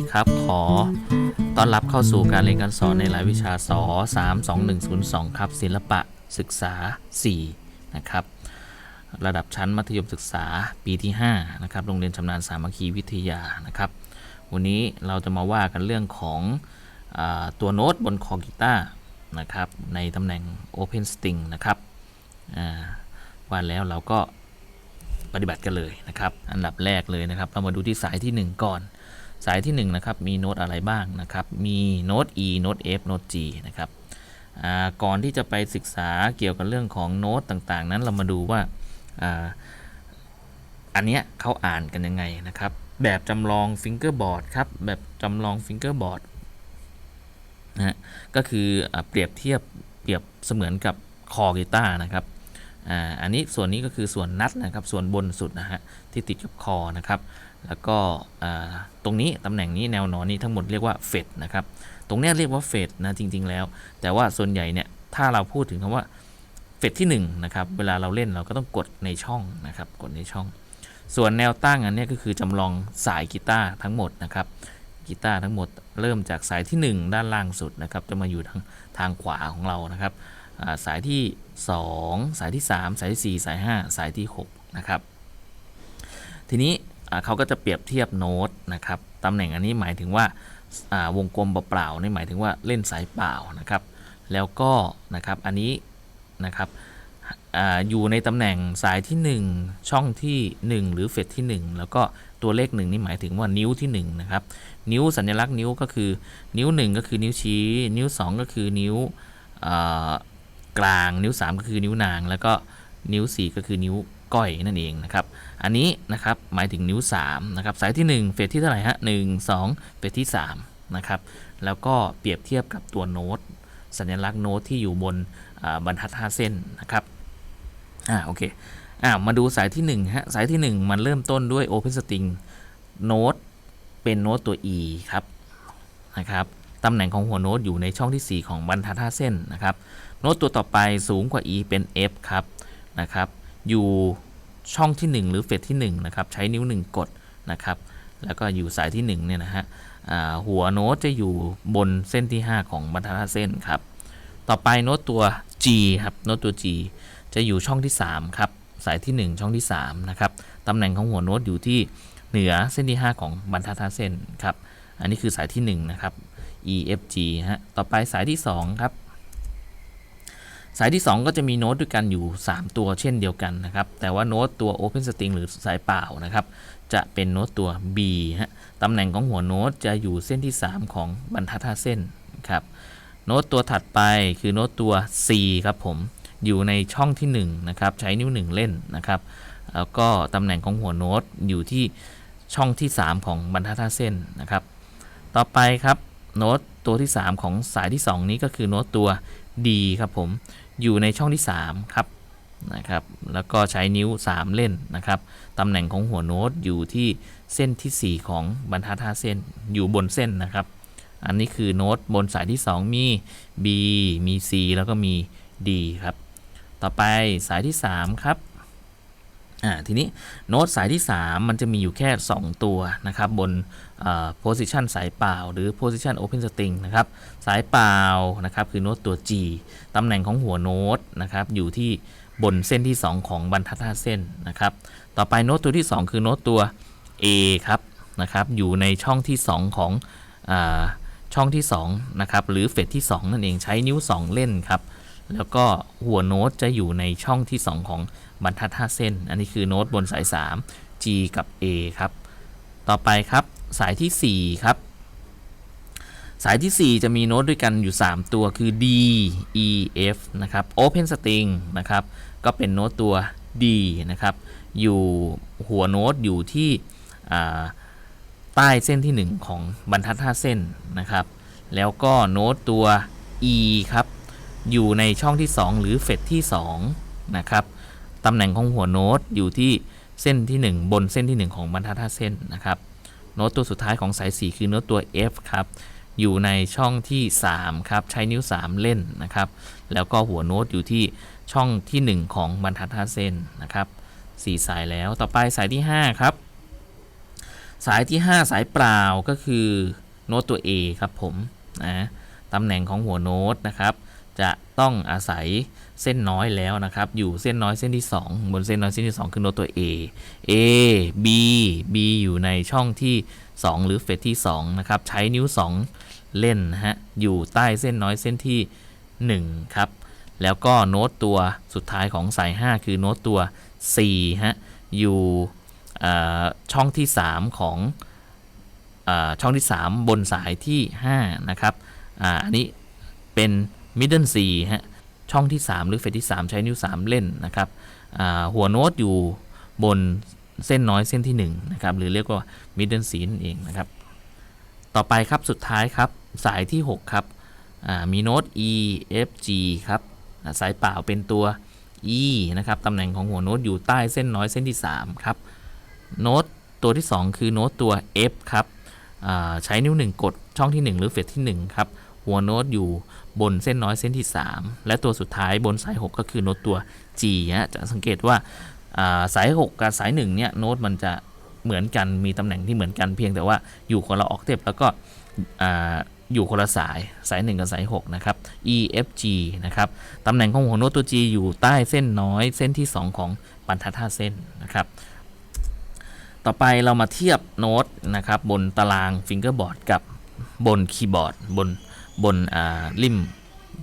ดีครับ ขอต้อนรับเข้าสู่การเรียนการสอนในรายวิชาสอ32102 ครับ ศิลปะศึกษา 4 นะครับ ระดับชั้นมัธยมศึกษาปีที่ 5 นะครับ โรงเรียนชำนาญสามัคคีวิทยา นะครับ วันนี้เราจะมาว่ากันเรื่องของอตัวโน้ตบนคอกีตาร์นะครับ ในตำแหน่ง Open String นะครับว่าแล้วเราก็ปฏิบัติกันเลยนะครับ อันดับแรกเลยนะครับ เรามาดูที่สายที่ 1 ก่อน สายที่1นะครับมีโน้ตอะไรบ้างนะครับ มีโน้ต E โน้ต F โน้ต G นะครับก่อนที่จะไปศึกษาเกี่ยวกับเรื่องของโน้ตต่างๆ นั้นเรามาดูว่าอันเนี้ยเขาอ่านกันยังไงนะครับ แบบจำลองฟิงเกอร์บอร์ดครับ แบบจำลองฟิงเกอร์บอร์ดนะฮะก็คืออเปรียบเทียบเปรียบเสมือนกับคอกีตาร์นะครับอ,อันนี้ส่วนนี้ก็คือส่วนนัดนะครับ ส่วนบนสุดนะฮะที่ติดกับคอนะครับ แล้วก็ตรงนี้ตำแหน่งนี้แนวนอนนี้ทั้งหมดเรียกว่าเฟดนะครับ ตรงนี้เรียกว่าเฟดนะจริง ๆ แล้ว แต่ว่าส่วนใหญ่เนี่ยถ้าเราพูดถึงคำว่าเฟดที่1นะครับเวลาเราเล่นเราก็ต้องกดในช่องนะครับกดในช่อง ส่วนแนวตั้งอันนี้ก็คือจำลองสายกีตาร์ทั้งหมดนะครับกีตาร์ทั้งหมดเริ่มจากสายที่ 1 ด้านล่างสุดนะครับจะมาอยู่ทางทางขวาของเรานะครับอ่าสายที่ 2 สายที่ 3 สายที่ 4 สาย 5 สายที่6นะครับทีนี้ เขาก็จะเปรียบเทียบโน้ตนะครับตำแหน่งอันนี้หมายถึงว่าาวงกลมเปล่าๆนี่หมายถึงว่าเล่นสายเปล่านะครับ แล้วก็นะครับอันนี้นะครับออยู่ในตำแหน่งสายที่ 1 ช่องที่ 1 หรือเฟดที่ 1 แล้วก็ตัวเลข 1 นี่หมายถึงว่านิ้วที่1นะครับนิ้วสัญลักษณ์นิ้วก็คือนิ้ว 1 ก็คือนิ้วชี้ นิ้ว 2 ก็คือนิ้วกลางนิ้ว 3 ก็คือนิ้วนาง แล้วก็นิ้ว 4 ก็คือนิ้วก้อยนั่นเองนะครับ อันนี้นะครับหมายถึงนิ้ว3นะครับสายที่ 1 เฟสที่เท่าไหร่ฮะ1 2เฟสที่3นะครับแล้วก็เปรียบเทียบกับตัวโน้ตสัญลักษณ์โน้ตที่อยู่บนบรรทัด5เส้นนะครับอ่าโอเคอ่ามาดูสายที่1ฮะสายที่ 1 มันเริ่มต้นด้วย Open String โน้ตเป็นโน้ตตัว E ครับนะครับตำแหน่งของหัวโน้ตอยู่ในช่องที่ 4 ของบรรทัด5เส้นนะครับโน้ตตัวต่อไปสูงกว่า E เป็น F ครับนะครับอยู่ ช่องที่ 1 หรือเฟสที่1นะครับใช้นิ้ว 1 กดนะครับแล้วก็อยู่สายที่1เนี่ยนะฮะหัวโน้ตจะอยู่บนเส้นที่ 5 ของบรรทัดเส้นครับต่อไปโน้ตตัว G ครับโน้ตตัว G จะอยู่ช่องที่3ครับสายที่ 1 ช่องที่3นะครับตำแหน่งของหัวโน้ตอยู่ที่เหนือเส้นที่ 5 ของบรรทัดเส้นครับอันนี้คือสายที่1นะครับ E F G ฮะต่อไปสายที่2ครับ สายที่ 2 ก็จะมีโน้ตด้วยกันอยู่ 3 ตัวเช่นเดียวกันนะครับ แต่ว่าโน้ตตัว Open String หรือสายเปล่านะครับ จะเป็นโน้ตตัว B ฮะตำแหน่งของหัวโน้ตจะอยู่เส้นที่ 3 ของบรรทัดห้าเส้นครับโน้ตตัวถัดไปคือโน้ตตัว C ครับผมอยู่ในช่องที่ 1 นะครับ ใช้นิ้ว 1 เล่นนะครับแล้วก็ตำแหน่งของหัวโน้ตอยู่ที่ช่องที่ 3 ของบรรทัดห้าเส้นนะครับ ต่อไปครับโน้ตตัวที่ 3 ของสายที่ 2 นี้ก็คือโน้ตตัว D ครับผมอยู่ในช่องที่ 3 ครับนะครับแล้วก็ใช้นิ้ว 3 เล่นนะครับตำแหน่งของหัวโน้ตอยู่ที่เส้นที่ 4 ของบรรทัด5เส้นอยู่บนเส้นนะครับ อันนี้คือโน้ตบนสายที่ 2 มี B มี C แล้วก็มี D ครับ ต่อไปสายที่ 3 ครับ อ่าทีนี้โน้ตสายที่ 3 มันจะมีอยู่แค่ 2 ตัวนะครับ บนโพสิชันสายเปล่า หรือ position open string นะครับ สายเปล่านะครับคือโน้ตตัว G ตำแหน่งของหัวโน้ตนะครับอยู่ที่บนเส้นที่ 2 ของบรรทัด5เส้นนะครับ ต่อไปโน้ตตัวที่ 2 คือโน้ตตัว A ครับนะครับอยู่ในช่องที่ 2 ของอช่องที่2นะครับหรือเฟสที่ 2 นั่นเองใช้นิ้ว 2 เล่นครับ แล้วก็หัวโน้ตจะอยู่ในช่องที่ 2 ของบรรทัด5เส้น อันนี้คือโน้ตบนสาย 3 G กับ A ครับ ต่อไปครับสายทีสี่ 4 ครับ สายที่ 4 จะมีโน้ตด้วยกันอยู่ 3 ตัวคือ D E F นะครับ Open String นะครับ ก็เป็นโน้ตตัว D นะครับ อยู่หัวโน้ตอยู่ที่ใต้เส้นที่ 1 ของบรรทัด5เส้นนะครับ แล้วก็โน้ตตัว E ครับ อยู่ในช่องที่ 2 หรือเฟสที่2นะครับตำแหน่งของหัวโน้ตอยู่ที่เส้นที่ 1 บนเส้นที่ 1 ของบรรทัด5เส้นนะครับโน้ตตัวสุดท้ายของสาย 4 คือโน้ตตัว F ครับอยู่ในช่องที่ 3 ครับใช้นิ้ว 3 เล่นนะครับ แล้วก็หัวโน้ตอยู่ที่ช่องที่ 1 ของบรรทัด5เส้นนะครับ4สายแล้วต่อไปสายที่ 5 ครับ สายที่ 5 สายเปล่าก็คือโน้ตตัว A ครับผมนะตำแหน่งของหัวโน้ตนะครับ จะต้องอาศัยเส้นน้อยแล้วนะครับ อยู่เส้นน้อยเส้นที่ 2 บนเส้นน้อยเส้นที่ 2 คือโน้ตตัว A A B B อยู่ในช่องที่ 2 หรือเฟสที่ 2 นะครับ ใช้นิ้ว 2 เล่นนะฮะ อยู่ใต้เส้นน้อยเส้นที่ 1 ครับ แล้วก็โน้ตตัวสุดท้ายของสาย 5 คือโน้ตตัว C ฮะ อยู่เอ่ช่องที่ 3 ของอช่องที่ 3 บนสายที่ 5 นะครับออันนี้เป็น middle C ฮะช่องที่ 3 หรือเฟสที่ 3 ใช้นิ้ว 3 เล่นนะครับหัวโน้ตอยู่บนเส้นน้อยเส้นที่1นะครับหรือเรียกว่า middle C นั่นเองนะครับต่อไปครับสุดท้ายครับ สายที่ 6 ครับมีโน้ต E F G ครับสายเปล่าเป็นตัว E นะครับตำแหน่งของหัวโน้ตอยู่ใต้เส้นน้อยเส้นที่ 3 ครับโน้ตตัวที่ 2 คือโน้ตตัว F ครับใช้นิ้ว 1 กดช่องที่ 1 หรือเฟสที่1ครับ หัวโน้ตอยู่บนเส้นน้อยเส้นที่ 3 และตัวสุดท้ายบนสาย 6 ก็คือโน้ตตัว G ฮะจะสังเกตว่าสาย 6 กับสาย1เนี่ยโน้ตมันจะเหมือนกันมีตำแหน่งที่เหมือนกันเพียงแต่ว่าอยู่คนละออกเทปแล้วก็อ่าอยู่คนละสายสาย 1 กับสาย 6 นะครับ E F G นะครับตำแหน่งของหัวโน้ตตัว G อยู่ใต้เส้นน้อยเส้นที่ 2 ของบรรทัด5เส้นนะครับต่อไปเรามาเทียบโน้ตนะครับบนตารางฟิงเกอร์บอร์ดกับบนคีย์บอร์ดบน บนริม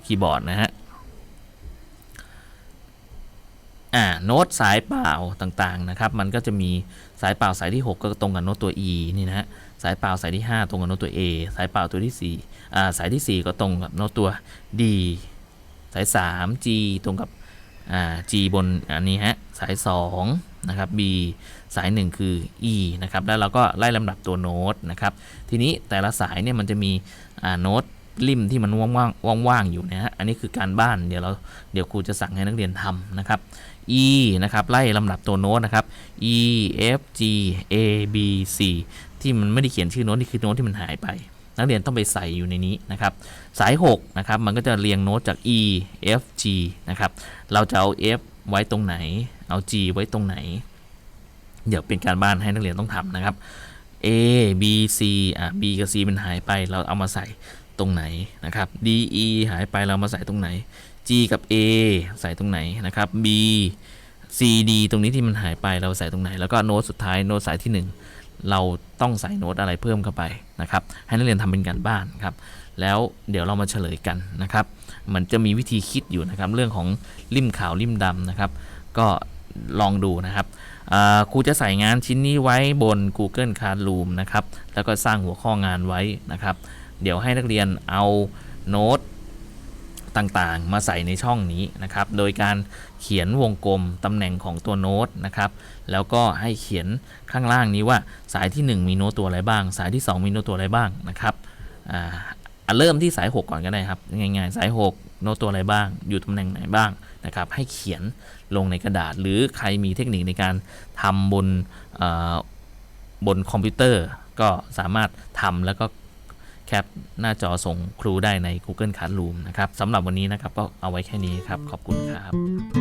คีย์บอร์ดนะฮะอ่าโน้ตสายเปล่าต่างๆนะครับ มันก็จะมีสายเปล่าสายที่ 6 ก็ตรงกับโน้ตตัว E นี่นะฮะสายเปล่าสายที่ 5 ตรงกับโน้ตตัว A สายเปล่าตัวที่4อ่าสายที่ 4 ก็ตรงกับโน้ตตัว D สาย 3 G ตรงกับอ่า G บนอันนี้ฮะสาย 2 นะครับ B สาย 1 คือ E นะครับแล้วเราก็ไล่ลำดับตัวโน้ตนะครับ ทีนี้แต่ละสายเนี่ยมันจะมีอ่าโน้ต ริมที่มันว่างๆว่างๆอยู่นะฮะอันนี้คือการบ้านเดี๋ยวเราเดี๋ยวครูจะสั่งให้นักเรียนทำนะครับ E นะครับไล่ลำดับตัวโน้ตนะครับ E F G A B C ที่มันไม่ได้เขียนชื่อโน้ตนี่คือโน้ตที่มันหายไป นักเรียนต้องไปใส่อยู่ในนี้นะครับ สาย6นะครับมันก็จะเรียงโน้ตจาก E F G นะครับเราจะเอา F ไว้ตรงไหน เอา G ไว้ตรงไหน เดี๋ยวเป็นการบ้านให้นักเรียนต้องทำนะครับ A B C อะ B กับ C มันหายไป เราเอามาใส่ ตรงไหนนะครับ D E หายไปเรามาใส่ตรงไหน G กับ A ใส่ตรงไหนนะครับ B C D ตรงนี้ที่มันหายไปเราใส่ตรงไหน แล้วก็โน้ตสุดท้ายโน้ตสายที่ 1 เราต้องใส่โน้ตอะไรเพิ่มเข้าไปนะครับ ให้นักเรียนทำเป็นการบ้านครับ แล้วเดี๋ยวเรามาเฉลยกันนะครับ มันจะมีวิธีคิดอยู่นะครับเรื่องของริมขาวริมดำนะครับ ก็ลองดูนะครับครูจะใส่งานชิ้นนี้ไว้บน Google Classroom นะครับ แล้วก็สร้างหัวข้องานไว้นะครับ เดี๋ยวให้นักเรียนเอาโน้ตต่างๆ มาใส่ในช่องนี้นะครับ โดยการเขียนวงกลมตำแหน่งของตัวโน้ตนะครับ แล้วก็ให้เขียนข้างล่างนี้ว่าสายที่ 1 มีโน้ตตัวอะไรบ้าง สายที่ 2 มีโน้ตตัวอะไรบ้างนะครับอ่าเริ่มที่สาย 6 ก่อนก็ได้ครับง่ายๆสาย 6 โน้ตตัวอะไรบ้าง อยู่ตำแหน่งไหนบ้างนะครับ ให้เขียนลงในกระดาษ หรือใครมีเทคนิคในการทำบนบนคอมพิวเตอร์ก็สามารถทำแล้วก็ แคปหน้าจอส่งครูได้ใน Google Classroom นะครับสำหรับวันนี้นะครับก็เอาไว้แค่นี้ครับ ขอบคุณครับ